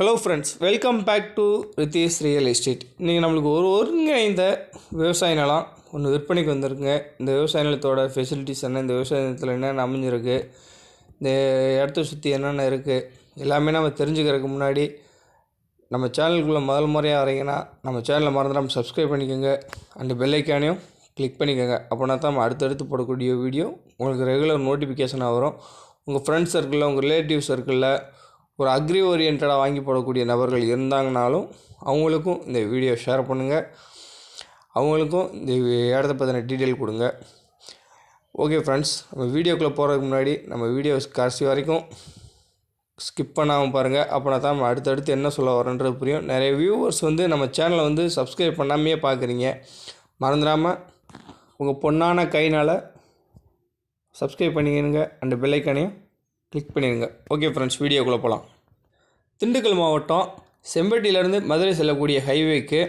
Hello friends welcome back to Ritheesh real estate இன்றைக்கி நம்மளுக்கு ஒரு ஒருங்கிணைந்த விவசாய நிலம் ஒன்று விற்பனைக்கு வந்திருக்குங்க. இந்த விவசாய நிலத்தோட ஃபெசிலிட்டிஸ் என்ன இந்த விவசாய நிலத்தில் என்னென்ன அமைஞ்சிருக்கு இந்த இடத்த சுற்றி என்னென்ன இருக்குது எல்லாமே நம்ம தெரிஞ்சுக்கிறதுக்கு முன்னாடி நம்ம சேனலுக்குள்ளே முதல் முறையாக வரீங்கன்னா நம்ம சேனலை மறந்துடாமல் சப்ஸ்கிரைப் பண்ணிக்கோங்க. அண்டு பெல்லைக்கானையும் கிளிக் பண்ணிக்கோங்க. அப்படின்னா தான் நம்ம அடுத்தடுத்து போடக்கூடிய வீடியோ உங்களுக்கு ரெகுலர் நோட்டிஃபிகேஷனாக வரும். உங்கள் ஃப்ரெண்ட்ஸ் சர்க்கிளில் உங்கள் ரிலேட்டிவ் சர்க்கிளில் ஒரு அக்ரி ஓரியன்டாக வாங்கி போடக்கூடிய நபர்கள் இருந்தாங்கனாலும் அவங்களுக்கும் இந்த வீடியோ ஷேர் பண்ணுங்கள் அவங்களுக்கும் இந்த இடத்த பற்றின டீட்டெயில் கொடுங்க. ஓகே ஃப்ரெண்ட்ஸ் நம்ம வீடியோக்குள்ளே போகிறதுக்கு முன்னாடி நம்ம வீடியோ கடைசி வரைக்கும் ஸ்கிப் பண்ணாமல் பாருங்கள் அப்போனா தான் நம்ம அடுத்தடுத்து என்ன சொல்ல வரேன்றது புரியும். நிறைய வியூவர்ஸ் வந்து நம்ம சேனலை வந்து சப்ஸ்கிரைப் பண்ணாமையே பார்க்குறீங்க மறந்துடாமல் உங்கள் பொண்ணான கைனால் சப்ஸ்கிரைப் பண்ணிக்கணுங்க. அந்த பெல்லைக்கானையும் கிளிக் பண்ணிடுங்க. ஓகே ஃப்ரெண்ட்ஸ் வீடியோக்குள்ளே போகலாம் திண்டுக்கல் மாவட்டம் செம்பட்டியிலேருந்து மதுரை செல்லக்கூடிய ஹைவேக்கு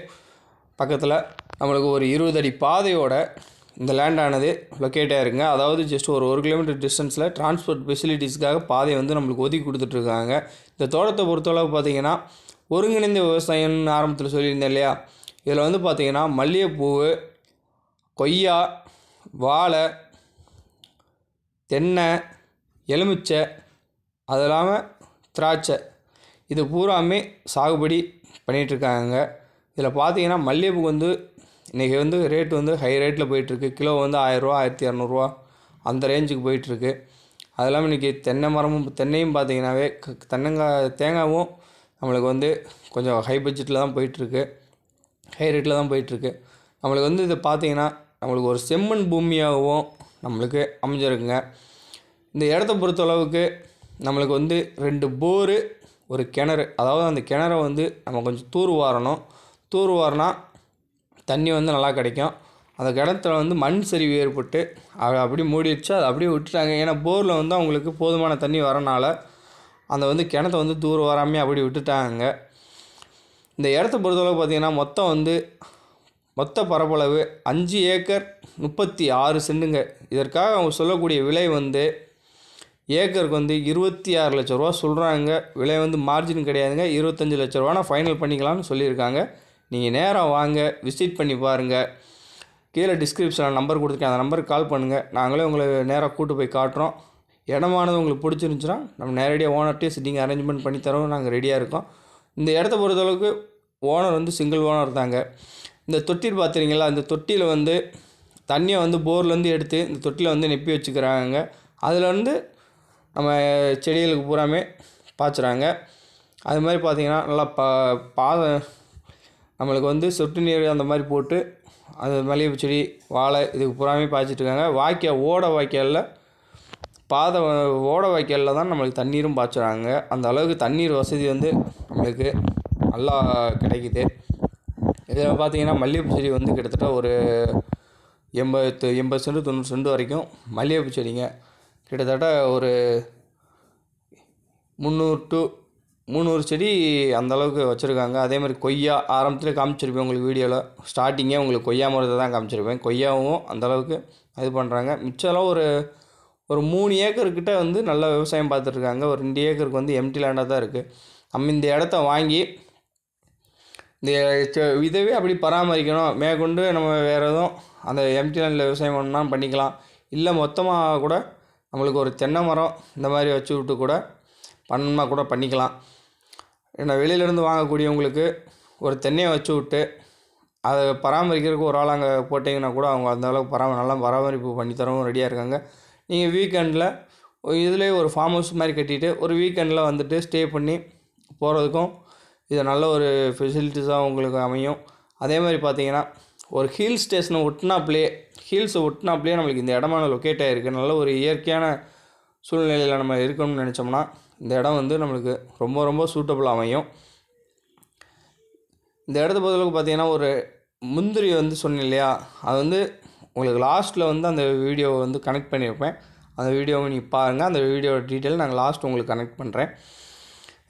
பக்கத்தில் நம்மளுக்கு ஒரு இருபது அடி பாதையோட இந்த லேண்டானது லொக்கேட் ஆகிருங்க அதாவது ஜஸ்ட் ஒரு ஒரு கிலோமீட்டர் டிஸ்டன்ஸில் டிரான்ஸ்போர்ட் ஃபெசிலிட்டிஸ்க்காக பாதையை வந்து நம்மளுக்கு ஒதுக்கி கொடுத்துட்ருக்காங்க இந்த தோட்டத்தை பொறுத்தளவு பார்த்தீங்கன்னா ஒருங்கிணைந்த விவசாயம்னு ஆரம்பத்தில் சொல்லியிருந்தேன் இல்லையா? இதில் வந்து பார்த்திங்கன்னா மல்லிகைப்பூ கொய்யா வாழை தென்னை எலுமிச்சை அது இல்லாமல் திராட்சை. இது பூராமே சாகுபடி பண்ணிகிட்ருக்காங்க இதில் பார்த்தீங்கன்னா மல்லிகைப்பூ வந்து இன்றைக்கி வந்து ரேட் வந்து ஹை ரேட்டில் போயிட்டுருக்கு. கிலோ வந்து ஆயிரரூவா ஆயிரத்தி இரநூறுவா அந்த ரேஞ்சுக்கு போயிட்டுருக்கு. அது இல்லாமல் இன்றைக்கி தென்னை மரமும் தென்னையும் பார்த்தீங்கன்னாவே க- தென்னங்காய் தேங்காயும் நம்மளுக்கு வந்து கொஞ்சம் ஹை பட்ஜெட்டில் தான் போயிட்டுருக்கு. ஹை ரேட்டில் தான் போயிட்டுருக்கு. நம்மளுக்கு வந்து இது பார்த்தீங்கன்னா நம்மளுக்கு ஒரு செம்மண் பூமியாகவும் நம்மளுக்கு அமைஞ்சிருக்குங்க. இந்த இடத்த பொறுத்தளவுக்கு நம்மளுக்கு வந்து ரெண்டு போரு ஒரு கிணறு அதாவது அந்த கிணறை வந்து நம்ம கொஞ்சம் தூர் வாரணும். தூர் வாரினா தண்ணி வந்து நல்லா கிடைக்கும். அந்த கிணத்துல வந்து மண் சரிவு ஏற்பட்டு அதை அப்படியே மூடிடுச்சு. அதை அப்படியே விட்டுட்டாங்க. ஏன்னா போரில் வந்து அவங்களுக்கு போதுமான தண்ணி வரனால அந்த வந்து கிணத்த வந்து தூர் வராமே அப்படி விட்டுட்டாங்க. இந்த இடத்த பொறுத்தளவு பார்த்தீங்கன்னா மொத்தம் வந்து மொத்த பரப்பளவு அஞ்சு ஏக்கர் முப்பத்தி ஆறு சென்டுங்க இதற்காக அவங்க சொல்லக்கூடிய விலை வந்து ஏக்கருக்கு வந்து இருபத்தி ஆறு லட்ச ரூபா சொல்கிறாங்க விலை வந்து மார்ஜின் கிடையாதுங்க. இருபத்தஞ்சி லட்ச ரூபானா ஃபைனல் பண்ணிக்கலாம்னு சொல்லியிருக்காங்க. நீங்கள் நேராக வாங்க விசிட் பண்ணி பாருங்கள் கீழே டிஸ்கிரிப்ஷனில் நம்பர் கொடுத்துருக்கேன். அந்த நம்பருக்கு கால் பண்ணுங்கள் நாங்களே உங்களை நேராக கூட்டு போய் காட்டுறோம். இடமானது உங்களுக்கு பிடிச்சிருந்துச்சுன்னா நம்ம நேரடியாக ஓனர்கிட்டே சிட்டிங் அரேஞ்ச்மெண்ட் பண்ணி தரோம் நாங்கள் ரெடியாக இருக்கோம். இந்த இடத்த பொறுத்தளவுக்கு ஓனர் வந்து சிங்கிள் ஓனர் தாங்க. இந்த தொட்டில் பார்த்துறீங்களா இந்த தொட்டியில் வந்து தண்ணியை வந்து போர்லேருந்து எடுத்து இந்த தொட்டியில் வந்து நெப்பி வச்சுக்கிறாங்க. அதில் வந்து நம்ம செடிகளுக்கு பூராமே பாய்ச்சுறாங்க. அது மாதிரி பார்த்தீங்கன்னா நல்லா பா பாத நம்மளுக்கு வந்து சொட்டு நீர் அந்த மாதிரி போட்டு அது மல்லிகைப்பூ செடி வாழை இதுக்கு பூராமே பாய்ச்சிட்டு இருக்காங்க வாய்க்கால் ஓட வாய்க்காலில் பாதை ஓட வாய்க்காலில் தான் நம்மளுக்கு தண்ணீரும் பாய்ச்சுறாங்க. அந்த அளவுக்கு தண்ணீர் வசதி வந்து நம்மளுக்கு நல்லா கிடைக்குது. இதில் பார்த்தீங்கன்னா மல்லிகைப்பூ செடி வந்து கிட்டத்தட்ட ஒரு எண்பத்து எண்பது சென்ட் தொண்ணூறு சென்ட் வரைக்கும் மல்லிகைப்பூ செடிங்க. கிட்டத்தட்ட ஒரு முந்நூறு டு முந்நூறு செடி அந்த அளவுக்கு வச்சுருக்காங்க. அதே மாதிரி கொய்யா ஆரம்பத்தில் காமிச்சிருப்பேன் உங்களுக்கு வீடியோவில் ஸ்டார்டிங்கே உங்களுக்கு கொய்யா மரத்தை தான் காமிச்சிருப்பேன். கொய்யாவும் அந்த அளவுக்கு இது பண்ணுறாங்க மிச்சம்லாம் ஒரு ஒரு மூணு ஏக்கர்கிட்ட வந்து நல்ல விவசாயம் பார்த்துட்ருக்காங்க ஒரு ரெண்டு ஏக்கருக்கு வந்து எம்டி லேண்டாக தான் இருக்குது நம்ம இந்த இடத்த வாங்கி இந்த இதவே அப்படி பராமரிக்கணும். மேற்கொண்டு நம்ம வேறு எதுவும் அந்த எம்டி லேண்டில் விவசாயம் பண்ணால் பண்ணிக்கலாம். இல்லை மொத்தமாக கூட நம்மளுக்கு ஒரு தென்னை மரம் இந்த மாதிரி வச்சு விட்டு கூட பண்ணணுமா கூட பண்ணிக்கலாம். ஏன்னா வெளியிலேருந்து வாங்கக்கூடியவங்களுக்கு ஒரு தென்னையை வச்சு விட்டு அதை பராமரிக்கிறதுக்கு ஒரு ஆள் அங்கே போட்டிங்கன்னா கூட அவங்க அந்த அளவுக்கு பராம நல்லா பராமரிப்பு பண்ணி தரவும் ரெடியாக இருக்காங்க. நீங்கள் வீக்கெண்டில் இதுலேயே ஒரு ஃபார்ம் ஹவுஸ் மாதிரி கட்டிட்டு ஒரு வீக்கெண்டில் வந்துட்டு ஸ்டே பண்ணி போகிறதுக்கும் இது நல்ல ஒரு ஃபெசிலிட்டிஸாக உங்களுக்கு அமையும். அதே மாதிரி பார்த்தீங்கன்னா ஒரு ஹில் ஸ்டேஷனை ஒட்டினாப்லே ஹில்ஸை ஒட்டினாப்லே நம்மளுக்கு இந்த இடமான லொக்கேட் ஆகிருக்கு நல்ல ஒரு இயற்கையான சூழ்நிலையில் நம்ம இருக்கணும்னு நினச்சோம்னா இந்த இடம் வந்து நம்மளுக்கு ரொம்ப ரொம்ப சூட்டபுள் அமையும். இந்த இடத்த பொறுத்தளவுக்கு பார்த்தீங்கன்னா ஒரு முந்திரி வந்து சொன்னேன் இல்லையா? அது வந்து உங்களுக்கு லாஸ்ட்டில் வந்து அந்த வீடியோவை வந்து கனெக்ட் பண்ணியிருப்பேன். அந்த வீடியோவை நீங்கள் பாருங்கள் அந்த வீடியோட டீட்டெயில் நாங்கள் லாஸ்ட் உங்களுக்கு கனெக்ட் பண்ணுறேன்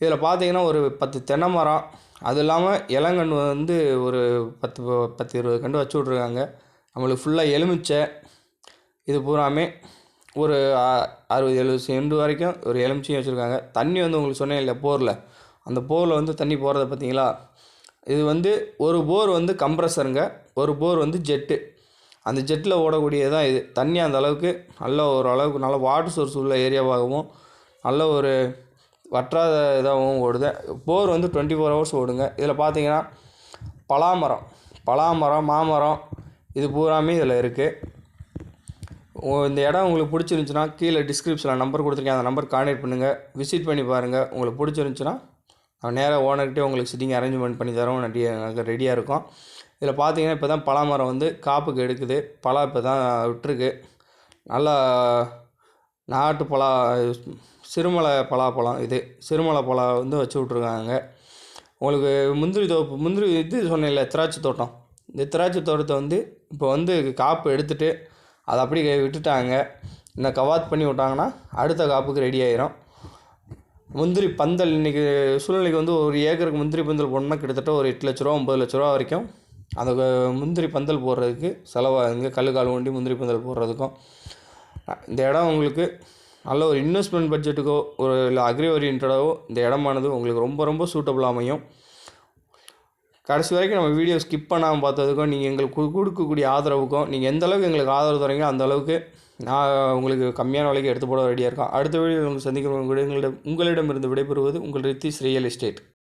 இதில் பார்த்தீங்கன்னா ஒரு பத்து தென்னை மரம் அது இல்லாமல் இளங்கன்று வந்து ஒரு பத்து பத்து இருபது கன்று வச்சு விட்ருக்காங்க நம்மளுக்கு ஃபுல்லாக எலுமிச்சை இது பூராமே ஒரு அ- அறுபது எழுபது செண்டு வரைக்கும் ஒரு எலுமிச்சையும் வச்சுருக்காங்க. தண்ணி வந்து உங்களுக்கு சொன்னேன் இல்லை போரில். அந்த போரில் வந்து தண்ணி போகிறத பார்த்தீங்களா? இது வந்து ஒரு போர் வந்து கம்ப்ரஸருங்க ஒரு போர் வந்து ஜெட்டு அந்த ஜெட்டில் ஓடக்கூடியது தான் இது. தண்ணி அந்த அளவுக்கு நல்ல ஒரு அளவுக்கு நல்ல வாட்டர் சோர்ஸ் உள்ள ஏரியாவாகவும் நல்ல ஒரு வற்றாத இதாகவும் ஓடுது போர் வந்து டுவெண்ட்டி ஃபோர் ஹவர்ஸ் ஓடுங்க. இதில் பார்த்தீங்கன்னா பலாமரம் பலாமரம் மாமரம் இது பூராமே இதில் இருக்குது இந்த இடம் உங்களுக்கு பிடிச்சிருந்துச்சின்னா கீழே டிஸ்கிரிப்ஷனில் நம்பர் கொடுத்துருக்கேன். அந்த நம்பர் கான்டெக்ட் பண்ணுங்கள் விசிட் பண்ணி பாருங்கள் உங்களுக்கு பிடிச்சிருந்துச்சின்னா நான் நேராக ஓனர்கிட்டே உங்களுக்கு சிட்டிங் அரேஞ்ச்மெண்ட் பண்ணி தரோம் ரெடி நாங்கள் ரெடியாக இருக்கோம். இதில் பார்த்தீங்கன்னா இப்போ தான் பலாமரம் வந்து காப்புக்கு எடுக்குது. பலா இப்போ தான் விட்டுருக்கு. நல்லா நாட்டு பலா சிறுமலை பலாப்பழம் இது சிறுமலை பலா வந்து வச்சு விட்ருக்காங்க உங்களுக்கு முந்திரி தோப்பு முந்திரி இது சொன்னேன்ல திராட்சை தோட்டம். இந்த திராட்சை தோட்டத்தை வந்து இப்போ வந்து காப்பு எடுத்துகிட்டு அதை அப்படியே விட்டுட்டாங்க. இந்த கவாத் பண்ணி விட்டாங்கன்னா அடுத்த காப்புக்கு ரெடி ஆயிரும். முந்திரி பந்தல் இன்றைக்கி சூழ்நிலைக்கு வந்து ஒரு ஏக்கருக்கு முந்திரி பந்தல் போடணும்னா கிட்டத்தட்ட ஒரு எட்டு லட்ச ரூபா ஒம்பது லட்ச ரூபா வரைக்கும் அந்த முந்திரி பந்தல் போடுறதுக்கு செலவாகுங்க கல் கால் ஒண்டி முந்திரி பந்தல் போடுறதுக்கும். இந்த இடம் உங்களுக்கு நல்ல ஒரு இன்வெஸ்ட்மெண்ட் பட்ஜெட்டுக்கோ ஒரு இல்லை அக்ரி ஓரியன்டாகவோ இந்த இடமானது உங்களுக்கு ரொம்ப ரொம்ப சூட்டபுளாக அமையும். கடைசி வரைக்கும் நம்ம வீடியோ ஸ்கிப் பண்ணாமல் பார்த்ததுக்கும் நீங்கள் எங்களுக்கு கொடுக்கக்கூடிய ஆதரவுக்கும் நீங்கள் எந்த அளவுக்கு எங்களுக்கு ஆதரவு தரீங்களோ அந்த அளவுக்கு நான் உங்களுக்கு கம்மியான விலைக்கு எடுத்து போட ரெடியாக இருக்கேன் அடுத்த வீடியோ உங்களுக்கு சந்திக்கிற உங்களிடம் உங்களிடமிருந்து விடைபெறுவது உங்கள் ரித்திஸ் ரியல் எஸ்டேட்